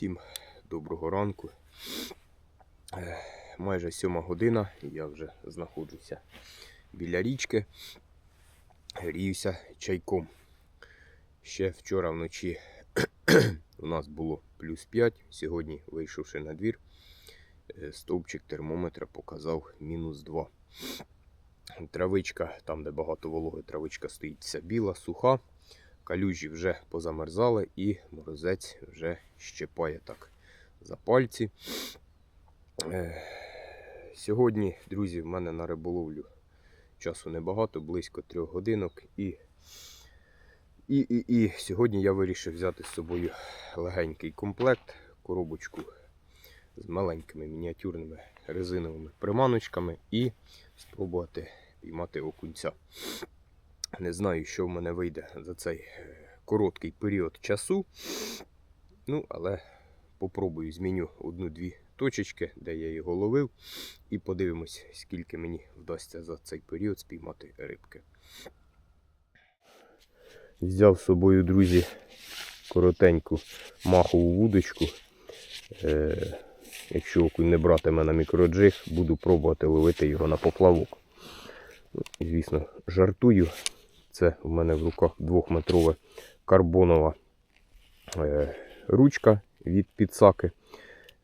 Всім доброго ранку. Е, Майже сьома година, і я вже знаходжуся біля річки. Гріюся чайком. Ще вчора вночі у нас було плюс 5. Сьогодні, вийшовши на двір, е, стовпчик термометра показав мінус 2. Травичка, там де багато вологи, травичка стоїть вся біла, суха. Калюжі вже позамерзали і морозець вже щепає так за пальці. Сьогодні, друзі, в мене на риболовлю часу небагато, близько трьох годинок. І, і, і, і сьогодні я вирішив взяти з собою легенький комплект, коробочку з маленькими мініатюрними резиновими приманочками і спробувати піймати окунця. Не знаю, що в мене вийде за цей е, короткий період часу. Ну, але попробую зміню одну-дві точечки, де я його ловив, і подивимось, скільки мені вдасться за цей період спіймати рибки. Взяв з собою, друзі, коротеньку махову вудочку. Е, якщо окунь не братиме на мікроджиг, буду пробувати ловити його на поплавок. Ну, звісно, жартую. Це в мене в руках двохметрова карбонова е, ручка від підсаки.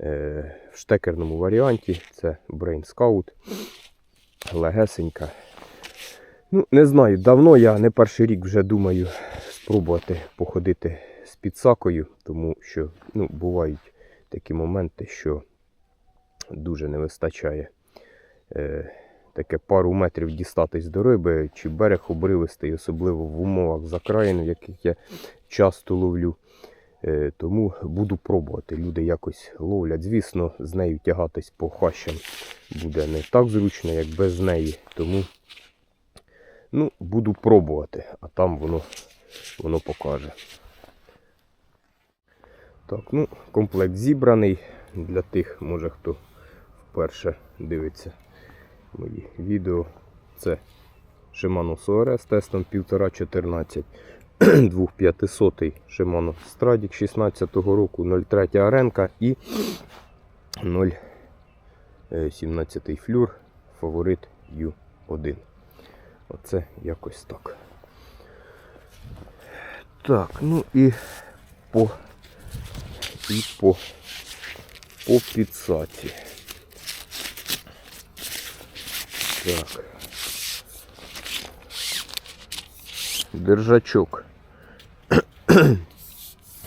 Е, в штекерному варіанті це Brain Scout. Легесенька. Ну, не знаю, давно я не перший рік вже думаю спробувати походити з підсакою, тому що ну, бувають такі моменти, що дуже не вистачає. Таке пару метрів дістатись до риби, чи берег обривистий, особливо в умовах закраїн, в яких я часто ловлю. Е, Тому буду пробувати. Люди якось ловлять. Звісно, з нею тягатись по хащам буде не так зручно, як без неї. Тому ну, буду пробувати, а там воно, воно покаже. Так, ну, комплект зібраний для тих, може хто вперше дивиться мої відео. Це Shimano SORS з тестом 1,5-14, 2500 Shimano Stradic 16 року, 03 аренка і 0,17 флюр фаворит U1. Оце якось так. Так, ну і по і по, по підсаці. Так. Держачок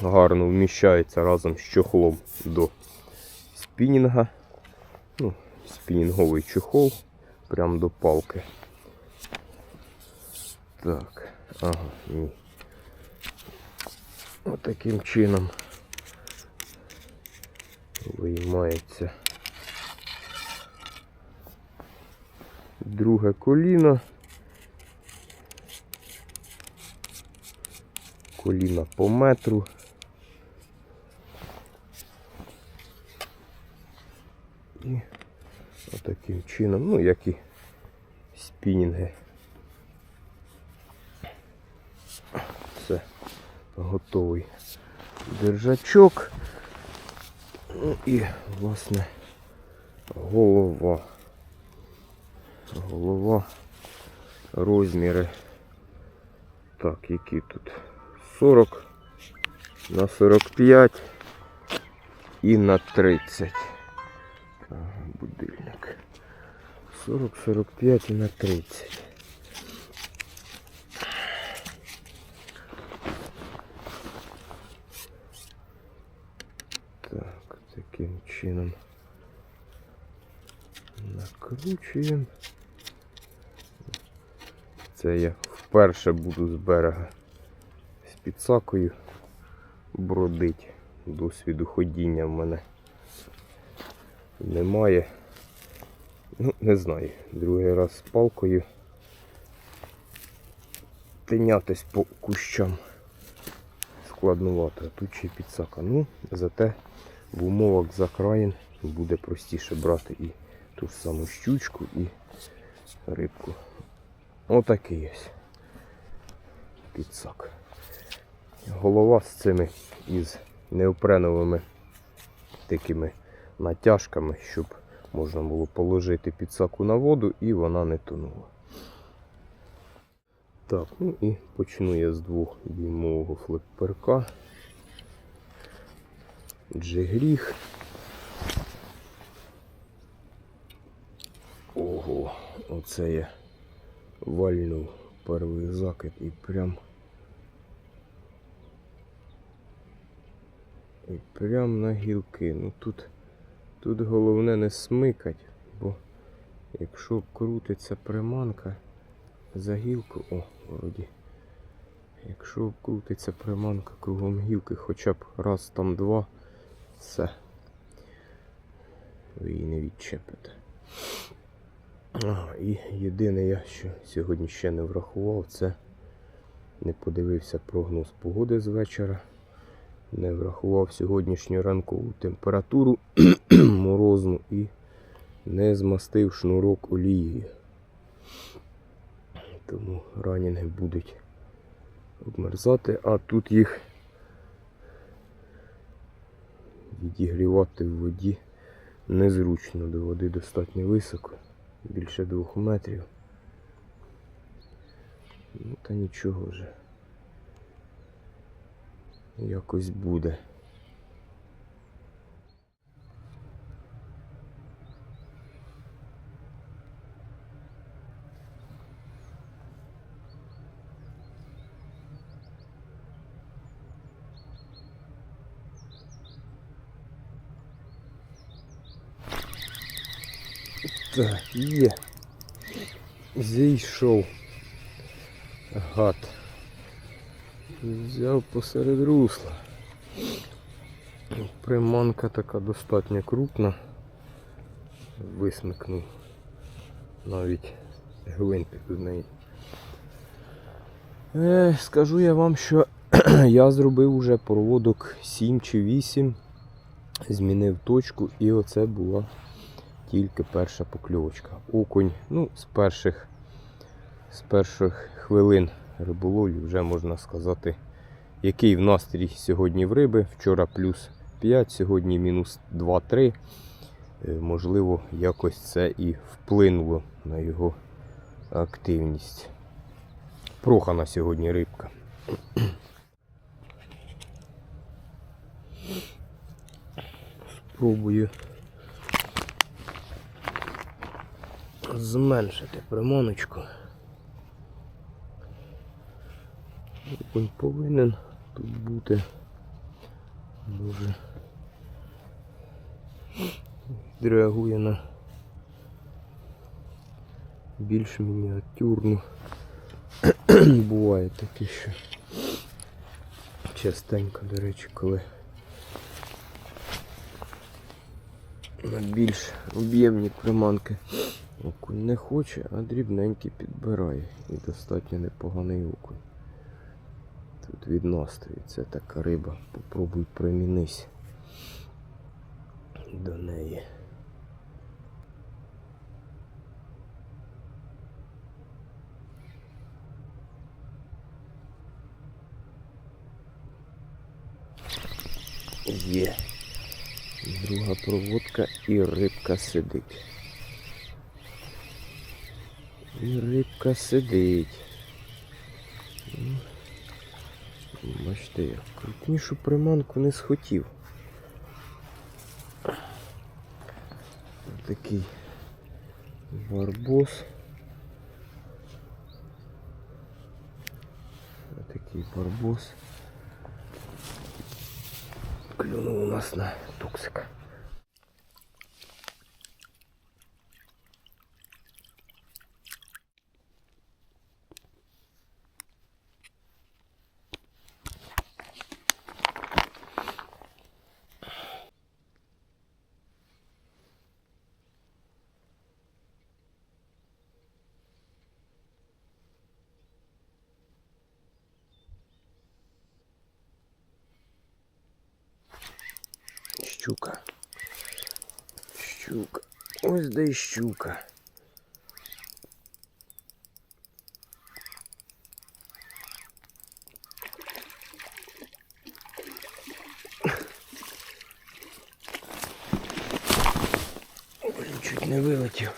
гарно вміщається разом з чохлом до спінінга. Ну, спінінговий чохол прямо до палки. Так, ага, ні. Отаким чином виймається друге коліно. Коліна по метру. І отаким чином, ну як і спінінги. Це готовий держачок. Ну і, власне, голова. Голова, розміри. Так, які тут 40 на 45 і на 30. Ага, будильник. 40, 45 і на 30. Так, таким чином накручуємо. Це я вперше буду з берега з підсакою бродить. Досвіду ходіння в мене немає. Ну, не знаю. Другий раз з палкою тинятись по кущам складнувато, а тут ще й підсака. Ну, зате в умовах закраїн буде простіше брати і ту ж саму щучку і рибку. Отакий ось підсак. Голова з цими із неопреновими такими натяжками, щоб можна було положити підсаку на воду і вона не тонула. Так, ну і почну я з двох дюймового флипперка. Джигріх. Ого, оце я вальнув перший закид і прям. І прям на гілки. Ну тут, тут головне не смикать, бо якщо крутиться приманка за гілку, о, вроді. Якщо обкрутиться приманка кругом гілки, хоча б раз там два, все. Ви її не відчепите. І єдине я, що сьогодні ще не врахував, це не подивився прогноз погоди з вечора. Не врахував сьогоднішню ранкову температуру морозну і не змастив шнурок олією. Тому ранінги будуть обмерзати, а тут їх відігрівати в воді незручно, до води достатньо високо, більше двох метрів. Ну та нічого вже. Якось буде. Так, є. Зійшов. Гад. Взяв посеред русла. Приманка така достатньо крупна. Висмикнув. Навіть гвинтик з неї. Е, скажу я вам, що я зробив уже проводок 7 чи 8. Змінив точку і оце була тільки перша покльовочка. Окунь, ну, з перших, з перших хвилин риболовлі вже можна сказати, який в настрій сьогодні в риби. Вчора плюс 5, сьогодні мінус 2-3. Е, Можливо, якось це і вплинуло на його активність. Прохана сьогодні рибка. Спробую зменшити приманочку. Він повинен тут бути дуже реагує на більш мініатюрну. Буває таке, що частенько, до речі, коли на більш об'ємні приманки окунь не хоче, а дрібненький підбирає. І достатньо непоганий окунь. Тут від це така риба. Попробуй примінись до неї. Є. Друга проводка і рибка сидить. І рибка сидить. Ну, Бачите, я крупнішу приманку не схотів. Такий барбос. Такий барбос. Клюнув у нас на туксика. Ось де й щука. чуть не вилетів.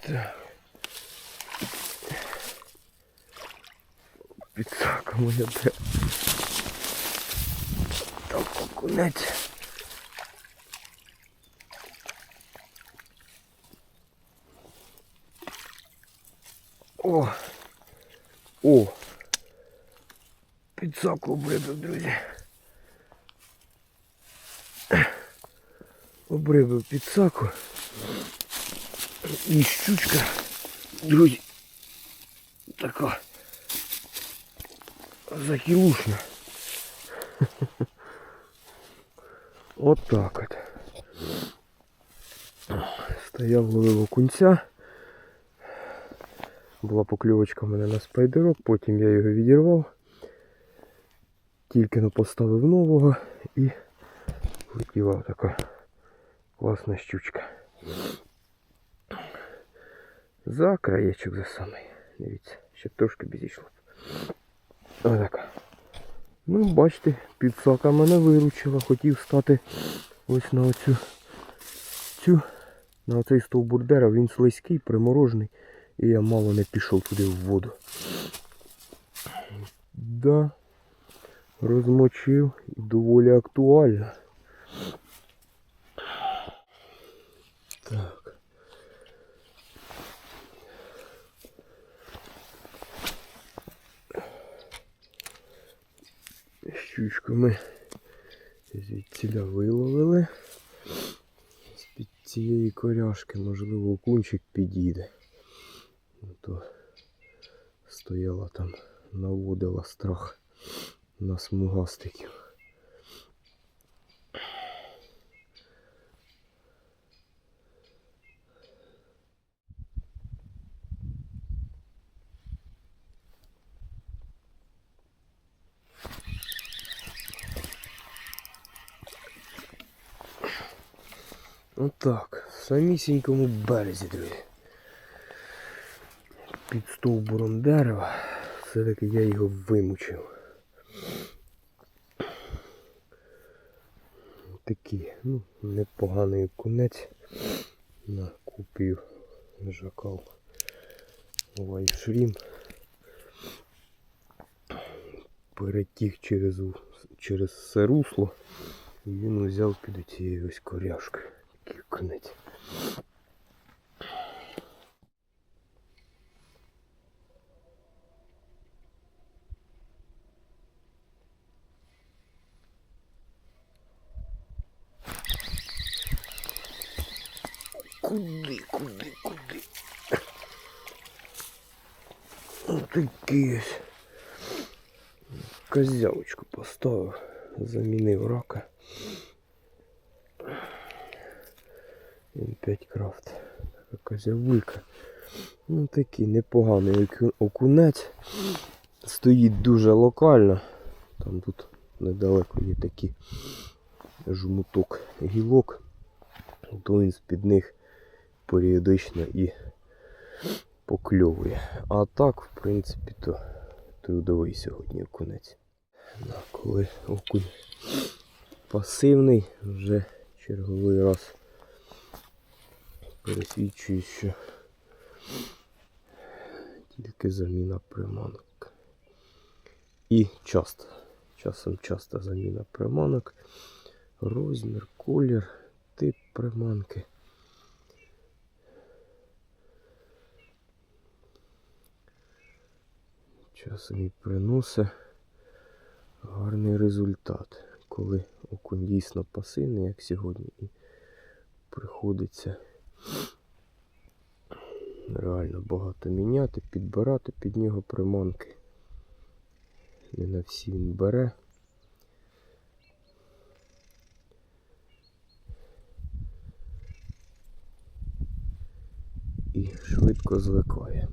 Так. Підсака моя де. Там окунець. О! О! Підсаку обрибив, друзі. Обрибив підсаку. І щучка, друзі, така захілушна. От так от. Стояв ловив окунця. Була покльовочка в мене на спайдерок, потім я його відірвав. Тільки поставив нового і влетіла така класна щучка. За краєчок за самий. Дивіться, ще трошки підійшло. Отака. Ну, бачите, підсака мене виручила. Хотів стати ось на оцю цю, на оцей стовбур дерева. Він слизький, приморожений. І я мало не пішов туди в воду. Да, розмочив доволі актуально. Так. Щучку ми звідціля виловили. З-під цієї коряшки, можливо, окунчик підійде. Ну, то стояла там, наводила страх на смугастиків. Отак, в самісінькому березі, друзі. Під стовбуром дерева. Все-таки я його вимучив. Такий, ну, непоганий кунець на купів жакал лайфшрім. Перетіг через, через все русло. І він взяв під цією ось коряшкою. Конець. Куди, куди, куди? Отакий ось. Козявочку поставив, замінив рака. М5 крафт. Така козявулька. Ну такий непоганий окунець. Стоїть дуже локально. Там тут недалеко є такий жмуток гілок. То він з-під них періодично і покльовує. А так, в принципі, то трудовий сьогодні окунець. Коли окунь пасивний, вже черговий раз пересвідчую, що тільки заміна приманок. І часто, часом часто заміна приманок, розмір, колір, тип приманки. Часом і приносить гарний результат, коли окунь дійсно пасивний, як сьогодні, і приходиться реально багато міняти, підбирати під нього приманки. Не на всі він бере. І швидко звикає.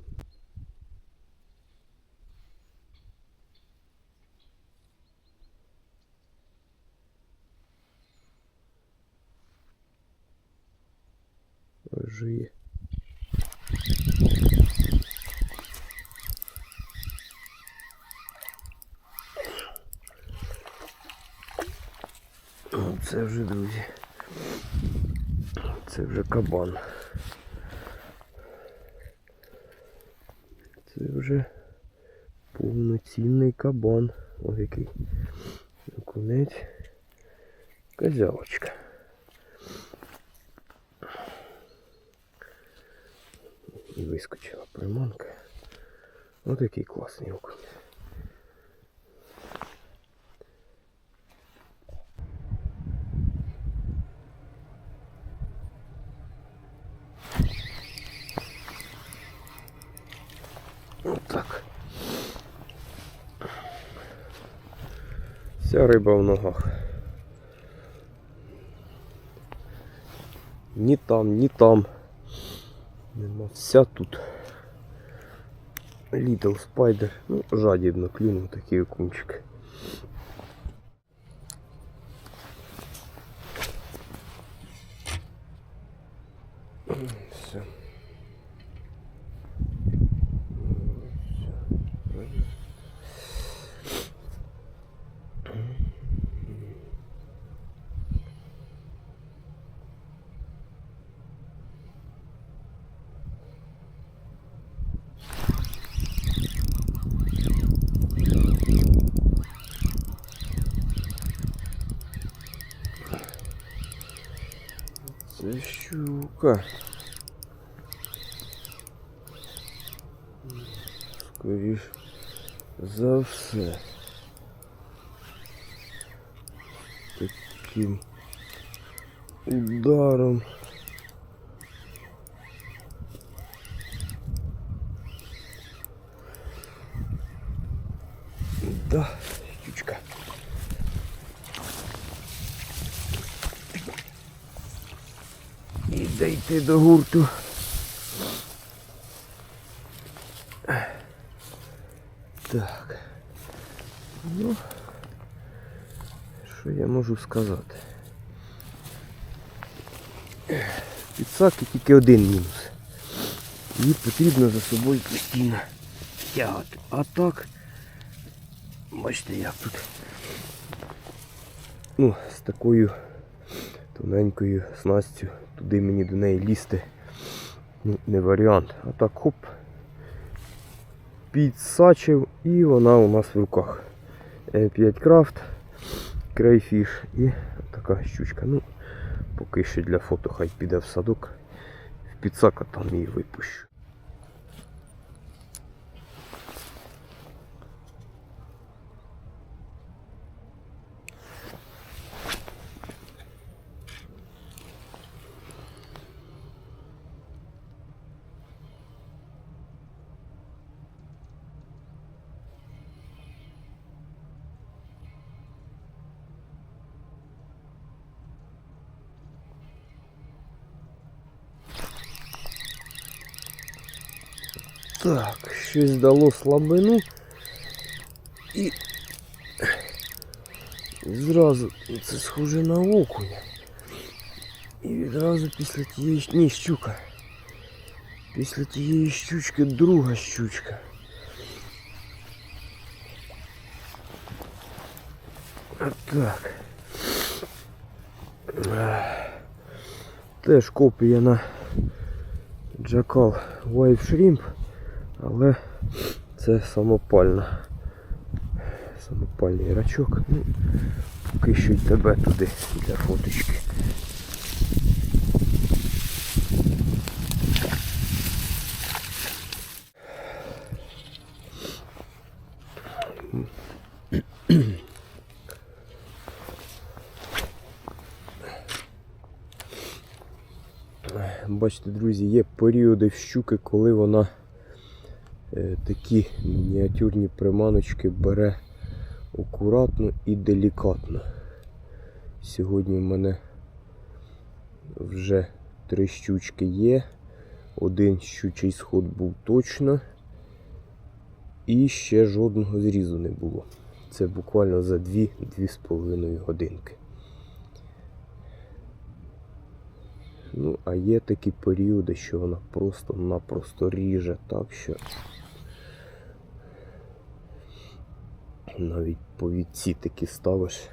Жиє. О, Це вже, друзі. Це вже кабан. Це вже повноцінний кабан. Ось який окунець. Козявочка. Вискочила приманка. Ось який класний окунь. Отак. Вся риба в ногах. Ні там, ні там. Нема вся тут. Little Spider. Ну, жадібно клюнув такий окунчик. Все. Щука. Скоріш за все. Таким ударом. Да, щучка. І дійти до гурту. Так. Ну, що я можу сказати? Підсадки тільки один мінус. Її потрібно за собою постійно тягати. А так, бачите як тут. Ну, з такою тоненькою снастю туди мені до неї лізти ну, не варіант. А так хоп, підсачив і вона у нас в руках. 5 крафт, крейфіш і така щучка. Ну, поки що для фото хай піде в садок. В підсака там її випущу. щось дало слабину. І зразу це схоже на окуня. І відразу після тієї щ- ні, щука. Після тієї щучки друга щучка. Так. Ех. Теж копія на Джакал White Shrimp, Але це самопальна. Самопальний рачок. Ну, поки що й тебе туди для фоточки. Бачите, друзі, є періоди в щуки, коли вона такі мініатюрні приманочки бере акуратно і делікатно. Сьогодні в мене вже три щучки є. Один щучий сход був точно. І ще жодного зрізу не було. Це буквально за 2-2,5 годинки. Ну, а є такі періоди, що вона просто-напросто ріже так, що навіть по повідці такі ставиш,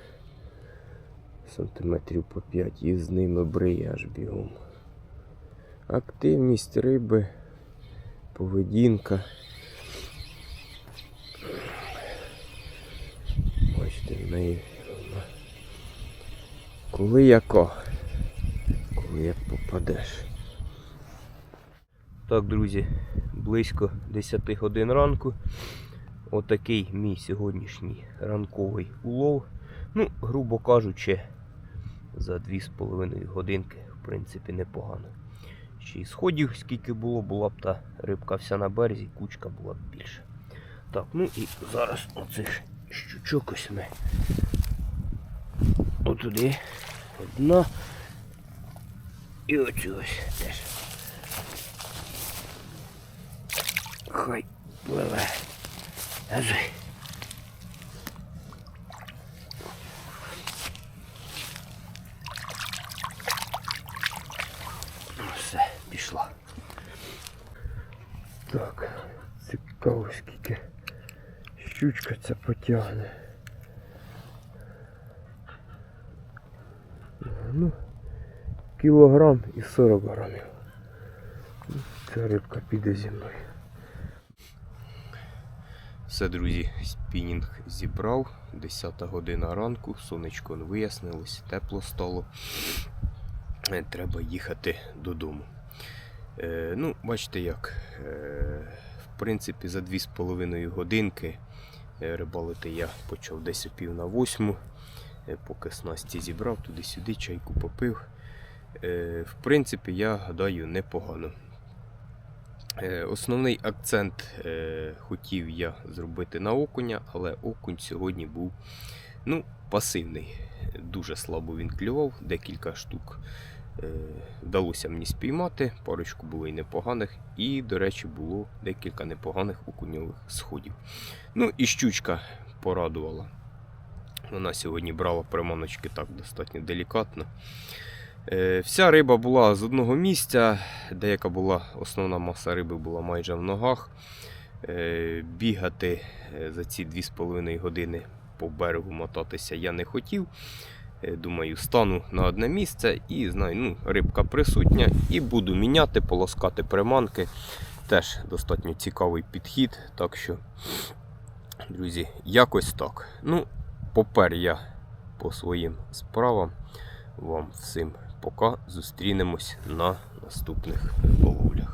сантиметрів по 5 і з ними бриє аж бігом. Активність риби, поведінка. Бачите, в неї. Коли яка, коли як попадеш. Так, друзі, близько 10 годин ранку. Отакий мій сьогоднішній ранковий улов. Ну, грубо кажучи, за 2,5 годинки, в принципі, непогано. Ще й сходів, скільки було, була б та рибка вся на березі, кучка була б більше. Так, ну і зараз оцих щучок ось ми. Отуди. Одна. І оцю ось теж. Хай пливе. Ежи. Ну, Все, пішла. Так, цікаво, скільки щучка ця потягне. Ну, кілограм і 40 грамів. Ця рибка піде зі мною. Все, друзі, спінінг зібрав. 10 година ранку, сонечко не вияснилось, тепло стало. Е, Треба їхати додому. Е, ну, бачите як. Е, в принципі, за 2,5 годинки е, рибалити я почав десь о пів на восьму. Е, поки снасті зібрав, туди-сюди чайку попив. Е, в принципі, я гадаю, непогано. Е, Основний акцент е, хотів я зробити на окуня, але окунь сьогодні був ну, пасивний. Дуже слабо він клював, декілька штук е, вдалося мені спіймати, парочку було і непоганих, і, до речі, було декілька непоганих окуньових сходів. Ну і щучка порадувала. Вона сьогодні брала приманочки так достатньо делікатно. Е, Вся риба була з одного місця, деяка була, основна маса риби була майже в ногах. Е, Бігати е, за ці 2,5 години по берегу мотатися я не хотів. Думаю, стану на одне місце і знаю, ну, рибка присутня, і буду міняти, полоскати приманки. Теж достатньо цікавий підхід. Так що, друзі, якось так. Ну, попер я по своїм справам. Вам всім пока. Зустрінемось на наступних риболовлях.